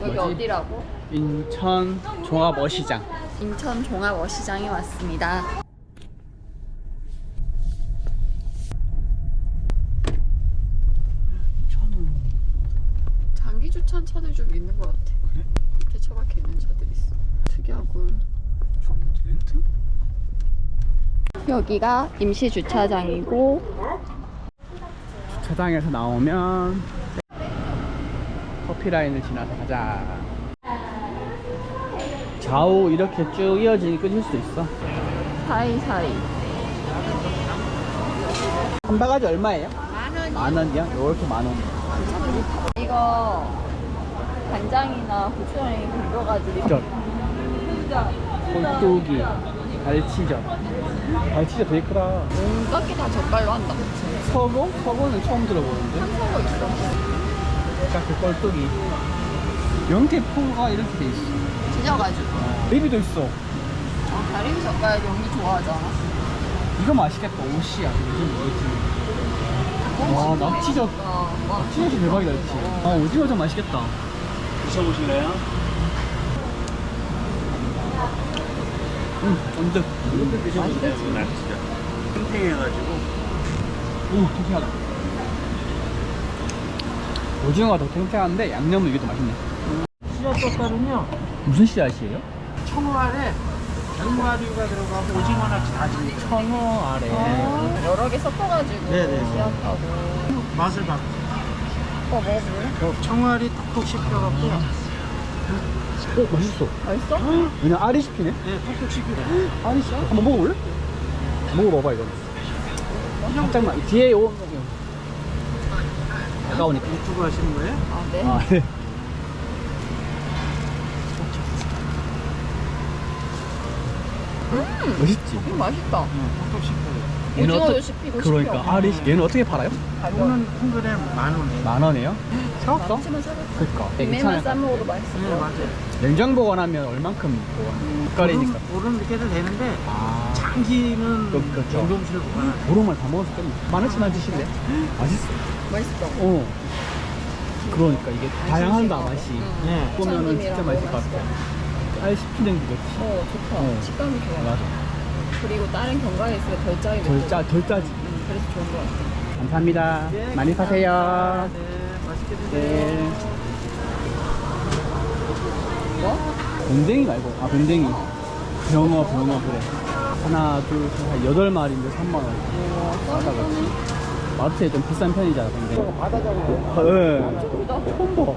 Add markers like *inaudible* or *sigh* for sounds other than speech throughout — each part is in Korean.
여기 뭐지? 어디라고? 인천 종합어시장. 인천 종합어시장에 왔습니다. 장기 주차한 차들 좀 있는 것 같아. 그래? 이렇게 처박혀 있는 차들이 있어. 특이하군. 렌트? 여기가 임시 주차장이고 주차장에서 나오면 커피 라인을 지나서 가자. 좌우 이렇게 쭉 이어지니 끊을 수 있어. 사이사이 한 바가지 얼마예요? 만 원. 만 원이요? 이렇게 만 원. 이거 간장이나 고추장이 긁어가지고 전. 꼴뚜기, 갈치젓. 갈치젓 되게 크다. 온갖 게다 젓갈로 한다. 서고? 서고는 처음 들어보는데. 한서고 있어. 딱그 꼴뚜기. 명태포가 이렇게 돼 있어. 찢어가지고. 리비도 있어. 어, 다리미 젓갈 연기 좋아하잖아. 이거 맛있겠다. 옷이야. 요즘 뭐지? 와, 낙지젓. 어, 와. 낙지젓이 대박이다, 그치? 아, 오징어젓 맛있겠다. 드셔보실래요? 응, 언제? 이것도 드셔보세요. 낙지죠. 탱탱해가지고. 오, 탱탱하다. 오징어가 더 탱탱한데 양념은 이게 더 맛있네. 씨앗 젓갈은요, 무슨 씨앗이에요? 청어알에 견과류가 들어가고 오징어 낙지 다집니다. 청어 아래. 어, 여러 개 섞어가지고 네네. 씨앗하고. 맛을 봐. 오빠 먹어볼래? 청어알이 톡톡 씹혀갖고요. 오, 맛있어. 맛있어? 그냥 알이 씹히네? 네, 톡톡 씹혀. 알이 씹 한번 먹어볼래? 먹어봐봐, 이거는. 살짝만. 뒤에 요. 아까우니까. 유튜브 하시는 거예요? 아, 네. 아, 네. 맛있지? 음, 맛있다. 톡톡 씹혀요. 얘는 오징어도 어떠- 씹히고 그러니까 씹혀. 알이 얘는 어떻게 팔아요? 이거는 한 그램 만 원이에요. 만 원이에요? 사올까? 그니까 김에만 싸 먹어도 맛있어. 네, 맞아요. 냉장 보관하면 얼만큼 보관? 숟갈이니까 오름 이렇게 해도 되는데, 아 장기는 그- 그렇죠. 냉동실에 보관하죠. 보름을 다 먹어서 겠네 만 원치만 드실래요? 맛있어 맛있어. 어 그러니까 이게 다양한다 맛이 응. 네. 보면은 진짜 맛있을 것 같아 알 씹히는 게 좋지 어, 좋다. 어. 식감이 좋아. 맞아 그리고 다른 견과류 있으면 덜 짜게 덜. 짜, 덜 짜지 응, 그래서 좋은 것 같아. 감사합니다 네, 많이 감사합니다. 사세요 네, 맛있게 드세요. 네 뭐? 밴댕이 말고 아 밴댕이 병어 병어 그래 하나 둘셋 여덟 마리인데 3만 원 그렇지 마트에 좀 비싼 편이잖아 근데 바다장어예요? 아, 예. 처음 봐.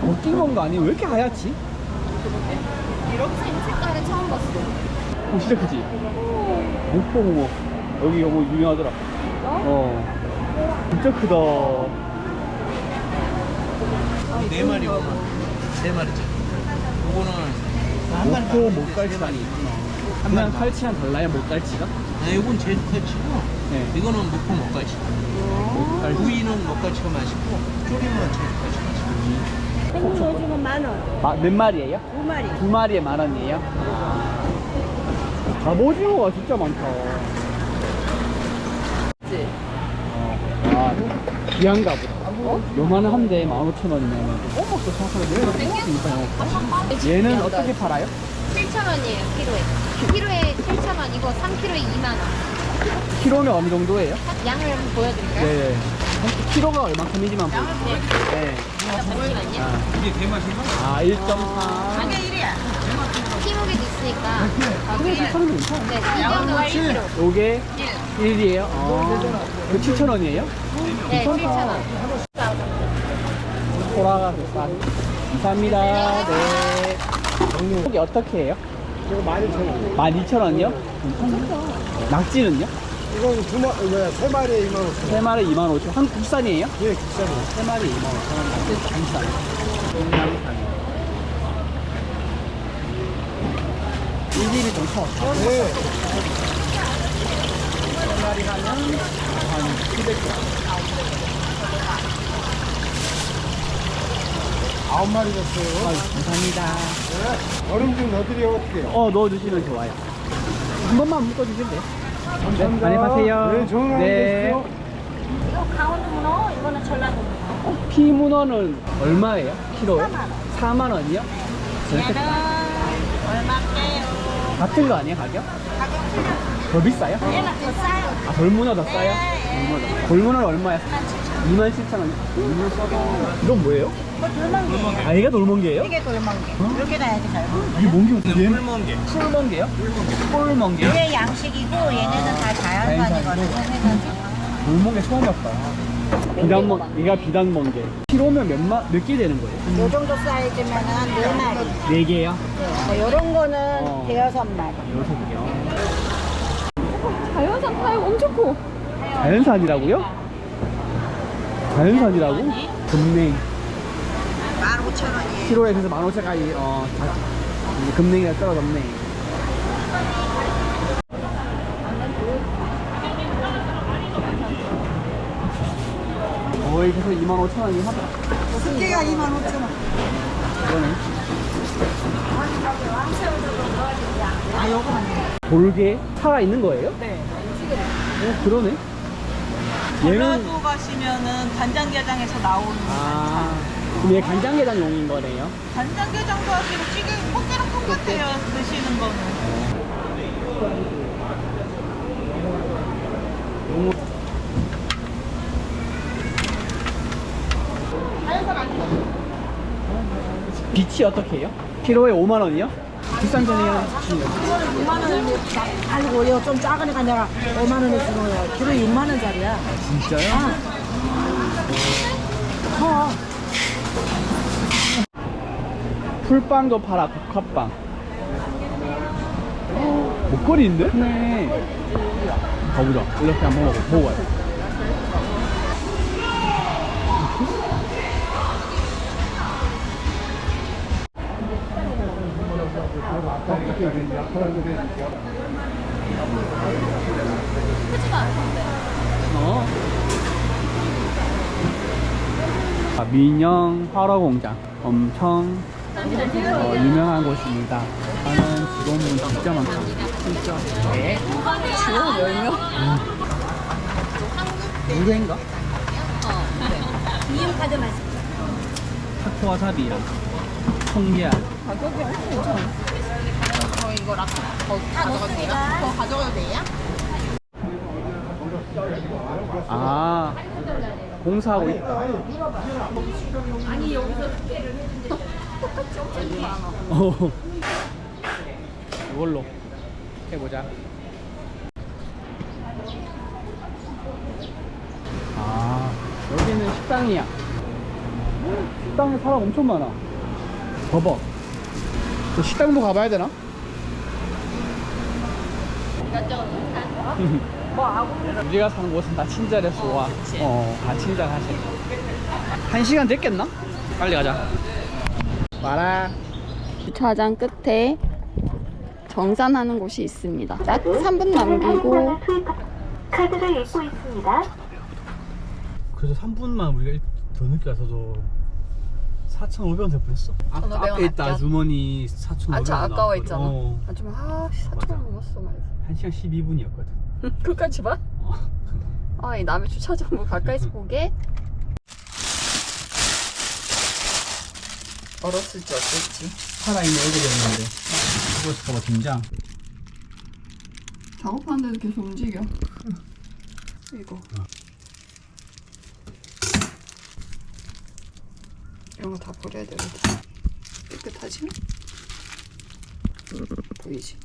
벗긴 건가 아니 왜 이렇게 하얗지? 이렇게 색깔은 처음 봤어. 오 진짜 크지? 목포 홍어 여기 이거 유명하더라 어 진짜 크다 네 마리구나. 네 마리죠. 요거는 한 마리 목포 목갈치단이 있구나 그냥 칼치랑 달라요 목갈치가? 아, 요건 제주 칼치고, 네 이거는 목포 먹갈치. 목갈치 구이는 먹갈치가 맛있고, 조림은 제주 칼치 맛있고. 생물 오징어 만 원, 마, 몇 마리예요? 두 마리. 두 마리에 만 원이에요? 갑오징어가 진짜 많다 그치? 와, 귀한가 보다. 요만한 한 대에 15,000원이면 어묵도 생각하면 내가 생각하니까 얘는 어떻게 팔아요? 7,000원이에요, 키로에. 키로에 7,000원이고 3키로에 2만 원. 키로는 어느 정도예요? 양을 한번 보여드릴까요? 네. 키로가 얼마큼인지만 보여주세요. 네. 잠시만요. 아, 이게 대맛인가? 아 1.4. 키무게도 있으니까. 그래, 괜찮은 거 괜찮아. 네, 이 정도가 1키로. 요게 1이에요? 어. 그 7,000원이에요? 네, 7,000원. 비싸. 감사합니다. 네. 여기 어떻게 해요? 이거 많이 천 12,000원이요? 낙지는요? 이건 두 마, 뭐야, 세 마리에 2만 원. 세 마리 25,000원. 한국 국산이에요? 예, 비싸네. 세 마리 25,000원. 낙지 참 비싸네. 동남산. 일일이 좀 커. 네. 세 마리 하면 한 700g. 아홉 마리 줬어요. 아유, 감사합니다. 얼음 좀 넣어드려, 해요? 어, 넣어주시면 좋아요. 한 번만 묶어주시면 돼요. 네, 감사합니다. 많이 파세요. 네, 좋은 하루 네. 되세요. 이거 강원도 문어, 이거는 전라도 문어. 피문어는 얼마예요? 키로에? 4만 원이요? 얘는 얼마인데요? 같은 거 아니에요 가격? 가격 틀려. 더 비싸요? 얘는 더 싸요. 아 돌문어 더 싸요? 네. 돌문어 돌문어는 얼마야? 27,000원 이건 뭐예요? 돌멍게. 아 얘가 돌멍게예요? 이게 돌멍게. 이렇게 놔야지 잘 보여. 이게 멍게 얘는 뿔멍게 뿔멍게요? 뿔멍게요? 이게 양식이고 얘네는 다 자연산이거든요. 해가지고. 돌멍게 처음 봤다 비단멍 얘가 비단멍게 키로면 몇만 몇개 되는 거예요? 요 정도 사이즈면은 네 마리. 네 개요? 네, 요런 거는 어. 대여섯 마리. 여섯 개요 자연산 타입 엄청 커. 자연산이라고요? 자연산이라고? 금냉 15,000원이에요. 키로에 그래서 15,000원까지 어, 다, 이제 금냉이가 떨어졌네 거의 그래서 25,000원이 하더라 숙제가 25,000원. 이거는 아, 요거는. 돌게 살아 있는 거예요? 네. 어 그러네. 얘는 전라도 가시면은 간장게장에서 나오는 아그 럼얘 간장게장용인 거네요. 간장게장도 하시고 찌개 콩이랑 똑같아요 드시는 거는 빛이 어떻게 해요? 키로에 5만 원이요? 비싼 편이에요? 6만 원에 아이고 이거 좀 작으니까 내가 5만 원에 주는 거야. 키로 6만 원짜리야. 진짜요? 커. 풀빵도 팔아 국화빵. 목걸이인데? 네. 가보자. 이렇게 한번 먹어. 가요. 어? 아, 민영 화로공장 엄청 어, 유명한 곳입니다. 하는 직원분 진짜 많다. 진짜. 네. 지금 10명? 물회인가? 이음 카드 말씀. 타코 와사비랑 청계알. 가격이 엄청. 저 이거 더 가져가도 돼요? 더 가져가도 돼요? 아 공사하고 있다. 아니 여기서 똑같이 엄청 많아. 어. 이걸로 해보자. 아 여기는 식당이야. 식당에 사람 엄청 많아. 봐봐. 저 식당도 가봐야 되나? *laughs* 우리가 사는 곳은 다 친절해서 와. 어, 다 친절하셔. 한 시간 됐겠나? 빨리 가자. 와라. 주차장 끝에 정산하는 곳이 있습니다. 딱 3분 남기고 카드를 읽고 있습니다. 그래서 3분만 우리가 일- 더 늦게 와서도 4,500원 될 뻔 했어. 아, 1,500원 앞에 있다 아껴? 주머니 4,500원. 아, 저 아까워 했잖아. 어, 아, 좀, 아, 4천 원 넘었어, 말이야. 1시간 12분이었거든. 끝까지 *laughs* 봐? 아, 이 남의 주차장 뭐 가까이서 보게? 얼었을지 어쩔지. 살아있는 애들이었는데. 그거 잠깐만 김장. 작업하는데도 계속 움직여. *laughs* 이거. 이런 거 다 버려야 되거든. 깨끗하지? 보이지?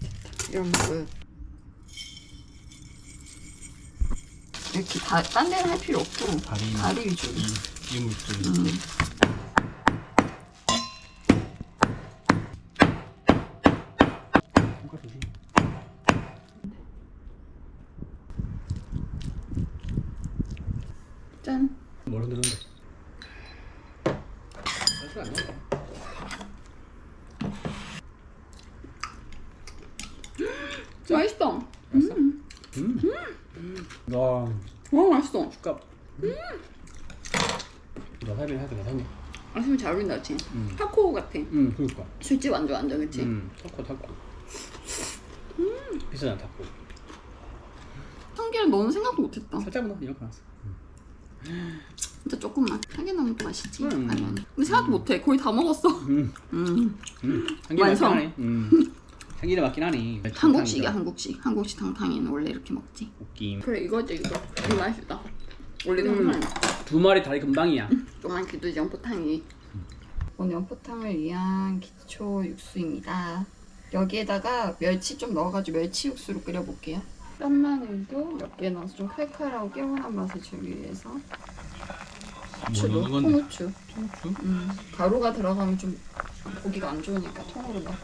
됐다. 이런 거 이렇게 다, 딴 데는 할 필요 없고 다리. 다리 위주로 이물질. 짠 뭐라 그러는데? 맛있어 와, 와 맛있어 값. 와사비 해야 돼, 와사비. 아시면 잘 어울린다 그치? 음. 타코 같아 응, 그니까. 술집 완전 완전 그치? 응, 타코, 타코. 비싸잖아, 타코. 참기름 넣는 생각도 못했다. 살짝 넣어 이렇게 나왔어. 진짜 조금만. 넣으면 또 맛있지. 음. 아니면. 근데 생각도 못해. 거의 다 먹었어. 음, 음. 음. 완성. 하네. 음. 참기름 맞긴 하네. 한국식이야 한국식. 한국식 당탕이는 원래 이렇게 먹지. 웃김. 그래 이거지 이거. 이거 맛있다. 원래 음. 당탕. 두 마리 다리 금방이야. 조그만 기도 연포탕이. 오늘 연포탕을 위한 기초 육수입니다. 여기에다가 멸치 좀 넣어가지고 멸치 육수로 끓여볼게요. 뼈마늘도 몇 개 넣어서 좀 칼칼하고 개운한 맛을 주기 위해서 후추도 뭐 넣는 건데? 통후추. 음, 가루가 들어가면 좀 보기가 안 좋으니까 통으로 넣어.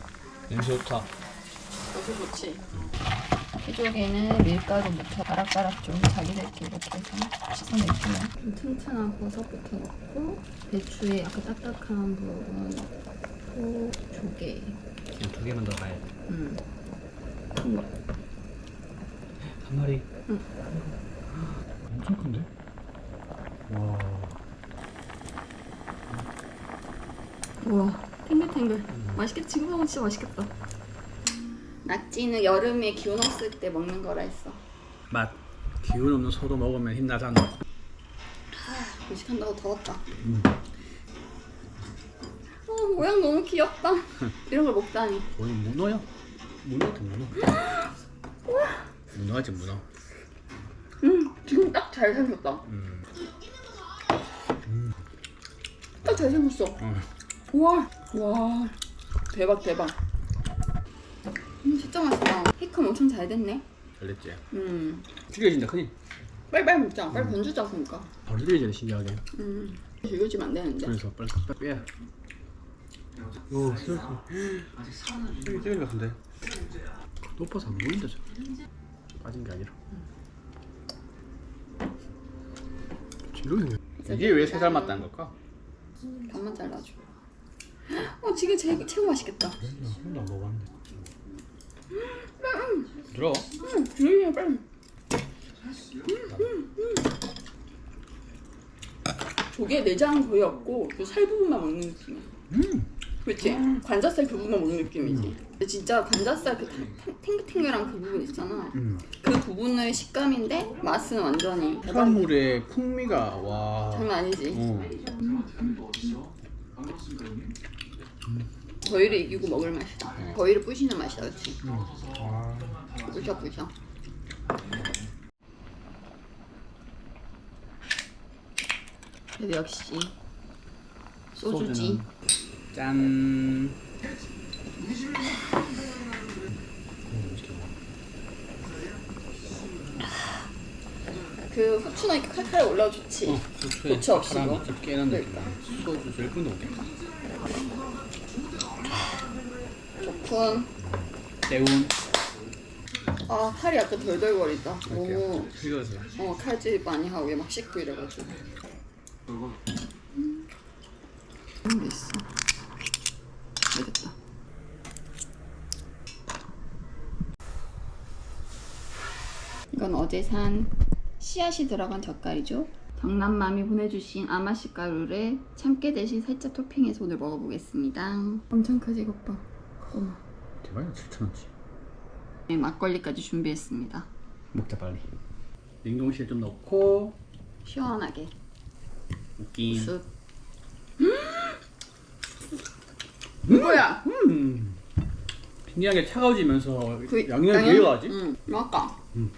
냄새 좋다. 그래서 좋지. 이쪽에는 밀가루부터 바락바락 좀 자기들끼리 이렇게 해서 씻어낼게요. 좀 튼튼한 버섯부터 넣고 배추에 약간 딱딱한 부분 넣고 조개. 그냥 두 개만 더 가야 돼. 음. 한 마리. 응. 엄청 큰데? 와. 우와 탱글탱글. 맛있겠다. 지금 먹으면 진짜 맛있겠다. 낙지는 여름에 기운 없을 때 먹는 거라 했어. 맛. 기운 없는 소도 먹으면 힘나잖아. 무식한다고 더웠다. 음. 어, 모양 너무 귀엽다. *laughs* 이런 걸 먹다니. 거의 문어야. 문어다 문어. 문어지 문어. 음, 지금 딱 잘생겼다. 음. 딱 잘생겼어. 어. 우와, 와, 대박 대박. 음, 진짜 맛있다. 히컴 엄청 잘 됐네. 잘 됐지. 음, 튀겨진다 크니. 빨리빨리 먹자. 빨리 건지자 그러니까. 바로 튀겨지네 신기하게. 음, 즐겨지면 안 되는데. 그래서 빨리 빨리 빼. 오, 슬슬. 여기 찌는 것 같은데. 높아서 안 보인다 저. 빠진 게 아니라. 진로네. 이게 왜 세 살 맞다는 걸까? 반만 잘라줘. 어, 지금 제, 최고 맛있겠다. 한 번도 안 먹어봤는데. 부드러워. 음, 조용히 해, 빨리. 음, 조개 내장은 거의 없고 그 살 부분만 먹는 느낌이야. 음. 그렇지? 관자살 그 부분만 먹는 느낌이지. 근데 진짜 관자살 그 탱- 탱- 탱글탱글한 그 부분 있잖아. 음. 그 부분의 식감인데 맛은 완전히. 해산물의 풍미가 와. 장난 아니지. 어. 거위를 이기고 먹을 맛이다. 거위를 부시는 맛이다, 그렇지? 와. 부셔 부셔. 그래도 역시 소주지. 소주는 짠. 그 후추 넣으니까 칼칼 올라와 좋지. 어, 후추 없이 뭐? 좀 깨는 느낌. 그러니까. 소주 제일 끈도 먹겠다. 좋 군. 대운. 아 칼이 약간 덜덜거리다. 오. 이거지. 어 칼질 많이 하고 얘 막 씻고 이래가지고. 음. 음 됐어. 네, 됐다. 이건 어제 산 씨앗이 들어간 젓갈이죠. 경남맘이 보내주신 아마씨 가루를 참깨 대신 살짝 토핑해서 오늘 먹어보겠습니다. 엄청 크지 이것 봐. 어머. 대박이야 7천 원치. 네, 막걸리까지 준비했습니다. 먹자 빨리. 냉동실에 좀 넣고 시원하게. 웃긴. 쑥. 이거야. 음. 신기하게 차가워지면서 그 양념이 왜 가지? 응, 맛있다. 음.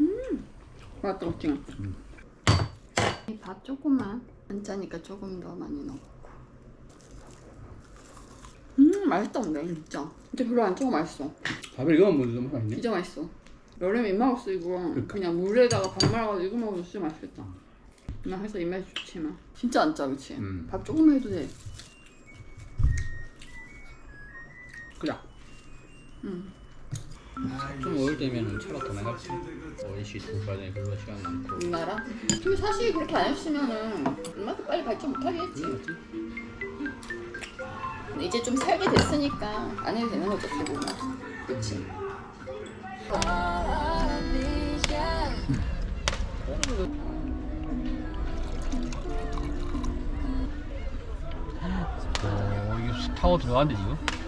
음, 맛있다, 그치? 음. 이밥 조금만 안 짜니까 조금 더 많이 넣고. 음, 맛있다, 근데 진짜. 근데 별로 안 짜고 맛있어. 밥을 이거만 먹어도 너무 맛있네. 진짜 맛있어. 여름에 입맛 없어 이거 그러니까. 그냥 물에다가 밥 말아가지고 이거 먹으면 진짜 맛있겠다. 그냥 해서 입맛이 좋지만 진짜 안 짜, 그치? 음. 밥 조금만 해도 돼. 그냥. 음. 좀 어릴 때면 차가 더 많이 갔지. 어이시 돌발에 그거 시간 많고. 우리나라? 근데 사실 그렇게 안 했으면은 이만큼 빨리 발전 못하게 했지. 근데 이제 좀 살게 됐으니까 안 해도 되는 거죠, 보면. 그치? 어, 이게 타워 들어갔는데 지금?